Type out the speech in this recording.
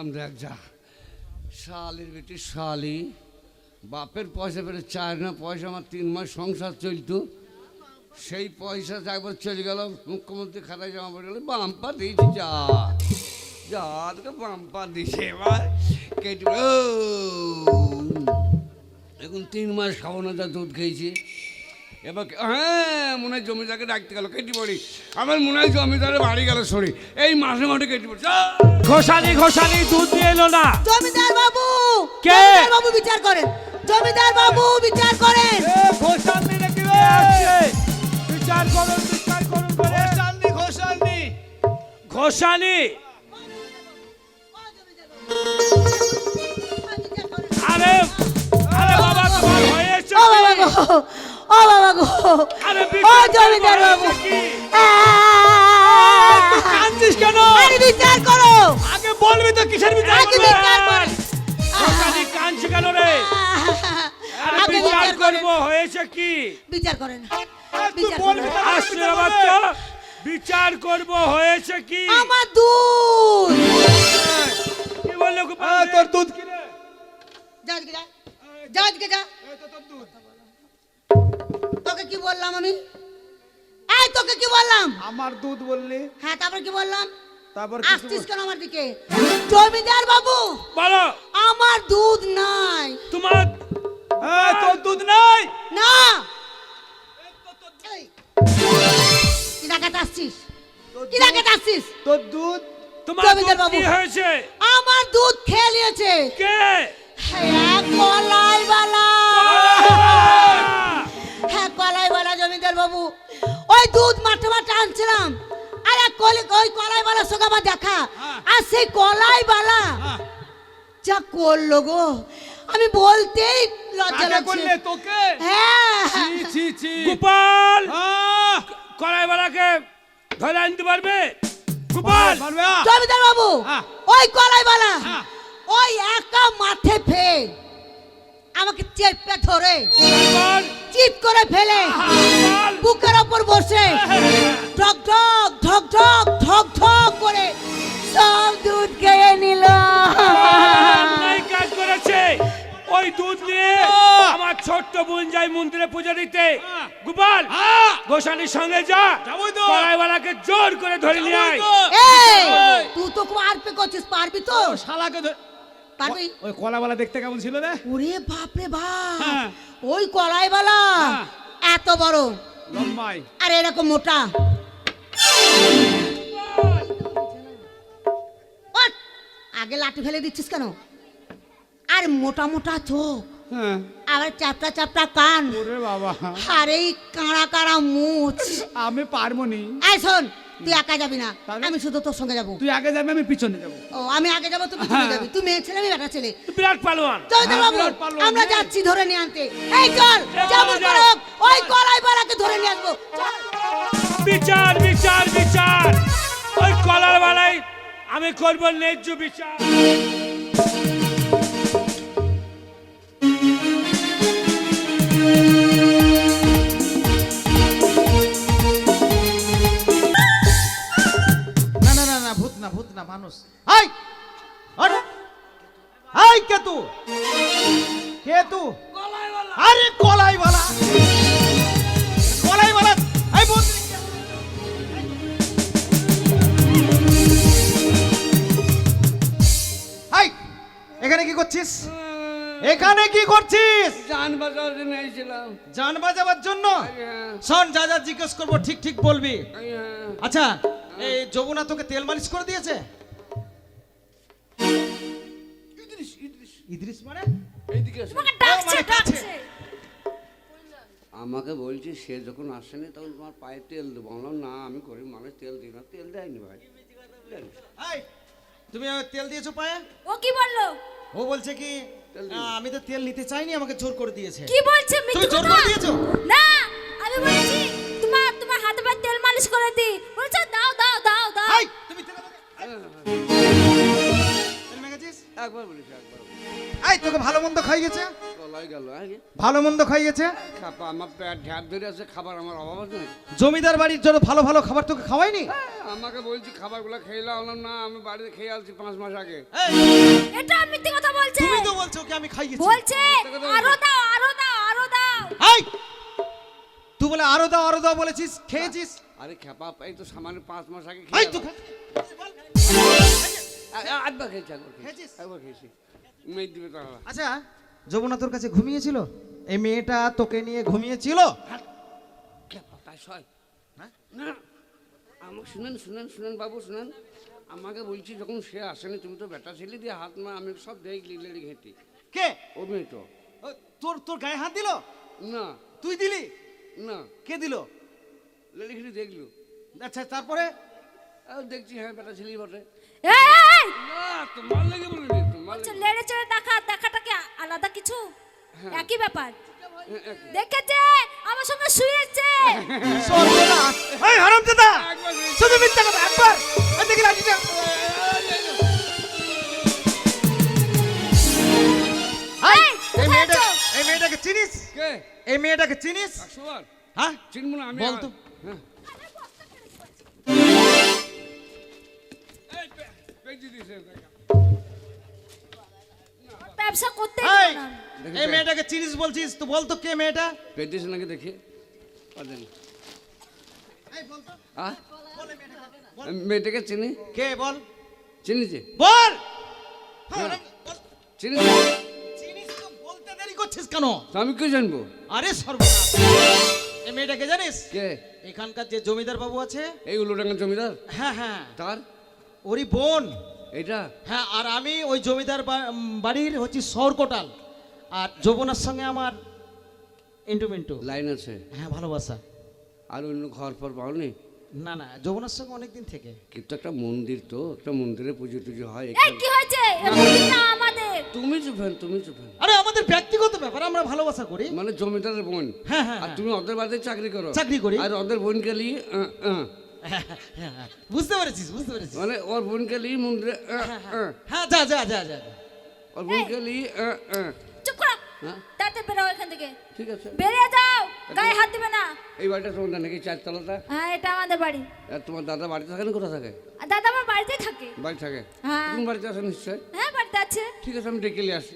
গেলাম দেখ যা। শালির বেটি, শালি। বাপের পয়সা পেলে চায় না, পয়সা আমার তিন মাস সংসার চলতো। সেই পয়সা একবার চলে গেল, মুখ্যমন্ত্রী খাতায় জমা পড়ে গেল বাম্পা দিয়েছি যা। যা, তোকে বাম্পা দিছে এবার। কেটে এখন তিন মাস খাব না, যা দুধ খেয়েছি। এবার হ্যাঁ মনে হয় জমিদারকে ডাকতে গেল কেটে পড়ি। আমার মনে হয় জমিদারের বাড়ি গেল সরি। এই মাসে মাঠে কেটে পড়ি। ঘোষালি ঘোষালি দুধ দিয়ে এলো না। জমিদার বাবু! কে? জমিদার বাবু বিচার করেন। জমিদার বাবু বিচার করেন। ঘোষালি নাকি বিচার করুন বিচার করুন ঘোষালি ঘোষালি ঘোষালি! আরে আরে বাবা তোমার হয়েছে ও বাবা গো। ও জমিদার করব, বাবু। হয়েছে কি? কাঁদছিস কেন? আরে বিচার করো। আগে বলবি তো কিসের বিচার আগে বিচার করেন ঘোষালি কাঁদছে কেন রে? আরে বিচার বিচার হয়েছে কি? বিচার করেন তুই বিচার বলবি আসলে বাচ্চা বিচার করব। হয়েছে কি? আমার দুধ। কি বলল তোর দুধ। কি রে? যা। যা। যা যা বললাম আমি? এই তোকে কি বললাম? আমার দুধ বললি। হ্যাঁ তারপর কি বললাম? তারপর আসছিস কেন আমার দিকে? জমিদার বাবু! বলো। আমার দুধ নাই। তোমার তোর দুধ নাই? না! কি দেখাতে আসছিস? কি দেখাতে আসছিস? তোর দুধ তোমার জমিদার বাবু। কি হয়েছে? আমার দুধ খেয়ে নিয়েছে। কে? হ্যাঁ কলাই বালা। বালা বাবু। ওই দুধ মাঠে মাঠে আনছিলাম। আর এক কলি ওই কলাই বালার সঙ্গে আমার দেখা আর সেই কলাই বালা যা করল গো আমি বলতেই লজ্জা লাগছে। তোকে? হ্যাঁ। ছি ছি গোপাল! কড়াইওয়ালাকে ধরে আনতে পারবে? গোপাল! পারবে জমিদার বাবু হ্যাঁ। ওই কলাই বালা হ্যাঁ। ওই একা মাঠে ফেল আমাকে চেপে ধরে গোপাল! চিৎ করে ফেলে। গোপাল বুকের ওপর বসে। ঢক ঢক ঢক ঢক ঢক ঢক করে সব দুধ খেয়ে নিল। কাজ করেছে। ওই দুধ নিয়ে আমার ছোট্ট বোন যাই মন্দিরে পুজো দিতে। গোপাল গোসালির সঙ্গে যা। কড়াইওয়ালাকে জোর করে ধরে নিয়ে আয়। তুই তো খুব আরপে করছিস পারবি তো? শালাকে পারবি? ওই কলাওয়ালা দেখতে কেমন ছিল রে? ওরে বাপ রে বাপ। হ্যাঁ। ওই হ্যাঁ। এত বড় আর এরকম মোটা! আগে লাঠি ফেলে দিচ্ছিস কেন? আর মোটা মোটা চোখ। আবার চাপটা চাপটা কান। ওরে বাবা। আর এই কাঁড়া কাঁড়া মুছ আমি পারব নি। এই শোন তুই একা যাবি না? আমি শুধু তোর সঙ্গে যাব। তুই আগে যাবি আমি পিছনে যাব। ও আমি আগে যাব তুই পিছনে যাবি। তুই মেয়ে ছেলে আমি বেটা ছেলে। বিরাট পালোয়ান। চল চল হ্যাঁ, বাবু আমরা যাচ্ছি ধরে নিয়ে আনতে। এই চল যেমন করে ওই কলাই বালাকে ধরে নিয়ে আসব। বিচার বিচার বিচার। ওই কলার বেলায় আমি করব ন্যায্য বিচার। মানুষ। আই আরে! আই কে তু কে তু আরে কলাই বালা আই বল আই এখানে কি করছিস? এখানে কি করছিস? জান বাজার জন্য এসেছিলাম জান বাজাবার জন্য? শোন যা যা জিজ্ঞেস করব ঠিক ঠিক বলবি। আচ্ছা এই যমুনা তোকে তেল মালিশ করে দিয়েছে? ইদ্রিস মানে? এইদিকে এসো। ও, মানে। আমাকে বলছি সে যখন আসেনি তখন তোমার পায়ে তেল দেবো। বললাম, না আমি গরিব মানুষ তেল দিই না। তেল দেয়নি ভাই। তুমি আমার তেল দিয়েছ পায়ে? ও কি বলল? ও বলছে কি। আমি তো তেল নিতে চাইনি আমাকে জোর করে দিয়েছে। কি বলছে মিথ্যে জোর করে দিয়েছ? না আমি বলেছি তোমার তোমার হাতে পায়ে তেল মালিশ করে দি বলছে দাও দাও। একবার বলেছি একবার এই তোকে ভালো মন্দ খাইয়েছে কলাই গেল আগে ভালো মন্দ খাইয়েছে খাপা আমার পেট ঢ্যাপ ধরে আছে খাবার আমার অভাব আছে জমিদার বাড়ির জন্য ভালো ভালো খাবার তোকে খাওয়াইনি? আমাকে বলছি খাবারগুলো খেয়ে না আমি বাড়িতে খেয়ে আসছি পাঁচ মাস আগে। এটা মিথ্যে কথা বলছে। তুমি তো বলছো কি আমি খাইয়েছি বলছে আরও দাও আরও দাও আরও দাও। এই তুই বলে আরও দাও আরও দাও বলেছিস খেয়েছিস? আরে খেপা এই তো সামান্য পাঁচ মাস আগে এই খেয়ে তো আ- একবার খেয়েছি একবার খেয়েছিস? একবার খেয়েছি। মেয়ে দিবে আচ্ছা যমুনা তোর কাছে ঘুমিয়েছিল? এই মেয়েটা তোকে নিয়ে ঘুমিয়েছিল? খেপা তাই সয়। হ্যাঁ? না আমাকে শুনেন শুনেন শুনেন বাবু শুনেন। আমাকে বলছি যখন সে আসেনি তুমি তো বেটা ছেলে দিয়ে হাত মা আমি সব দেখলি লেডি ঘেঁটি। কে? ও মেয়ে তো। ও, তোর তোর গায়ে হাত দিল? না। তুই দিলি? না। কে দিল? লেডি ঘেঁটি দেখল। আচ্ছা তারপরে? দেখছি হ্যাঁ বেটা ছেলেই বটে। এই, এই, এই! না তোমার লেগে বলিনি তোমার বলছে লেড়ে চেড়ে দেখা দেখাটা কি আলাদা কিছু? একই ব্যাপার। হ্যাঁ, দেখেছে? আমার সঙ্গে শুয়েছে। সর্বনাশ। এই হারামজাদা! শুধু মিথ্যা কথা একবার। এই দেখি লাঠিটা এই, এই মেয়েটা এই মেয়েটাকে চিনিস? কে? এই মেয়েটাকে চিনিস? হ্যাঁ? চিনবো না আমি বল তো। হ্যাঁ। ব্যবসা করতে এই, মেয়েটাকে চিনিস বলছিস? তো বল তো কে মেয়েটা? নাকি দেখি। পারেন মেয়েটাকে। চিনি? কে বল? চিনিছে বল! চিনিস বলতে দেরি করছিস কেন? আমি কি জানব? আরে সর্বনাশ। এই মেয়েটাকে জানিস? কে? এখানকার যে জমিদার বাবু আছে? এই উল্লোডাঙ্গা জমিদার? হ্যাঁ হ্যাঁ। তার? ওরই বোন। এটা? হ্যাঁ আর আমি ওই জমিদার বাড়ির হচ্ছে শহর কোটাল আর যৌবনার সঙ্গে আমার ইন্টু মিন্টু। লাইন আছে? হ্যাঁ ভালোবাসা। আর অন্য ঘর ফর পাওনি? না না যৌবনার সঙ্গে অনেকদিন থেকে। কিন্তু একটা মন্দির তো একটা মন্দিরে পুজো টুজো হয় কি হয়েছে? না আমাদের। তুমি চুপেন তুমি চুপেন। আরে আমাদের ব্যক্তিগত ব্যাপার আমরা ভালোবাসা করি। মানে জমিদারের বোন। হ্যাঁ হ্যাঁ আর তুমি ওদের বাড়িতে চাকরি করো? চাকরি করি। আর ওদের বোনকে নিয়ে হ্যাঁ, হ্যাঁ, হ্যাঁ, বুঝতে পেরেছিস বুঝতে পেরেছিস। মানে ওর বোনকে নিয়ে মন্দিরে আহ, আহ। হ্যাঁ যা যা যা যা। ওর বোনকে আহ। চুপ করো। হ্যাঁ? তাড়াতাড়ি বেরো এখান থেকে। ঠিক আছে। বেরিয়ে যাও। গায়ে হাত দিবে না। এই বাড়িটা তোমার নাকি চারতলাটা? হ্যাঁ এটা আমাদের বাড়ি। আর তোমার দাদা বাড়িতে থাকে না কোথায় থাকে? আর দাদা আমার বাড়িতেই থাকে। বাড়ি থাকে? হ্যাঁ। তুমি বাড়িতে আসো নিশ্চয় হ্যাঁ বাড়িতে আছে। ঠিক আছে আমি ডেকে নিয়ে আসি।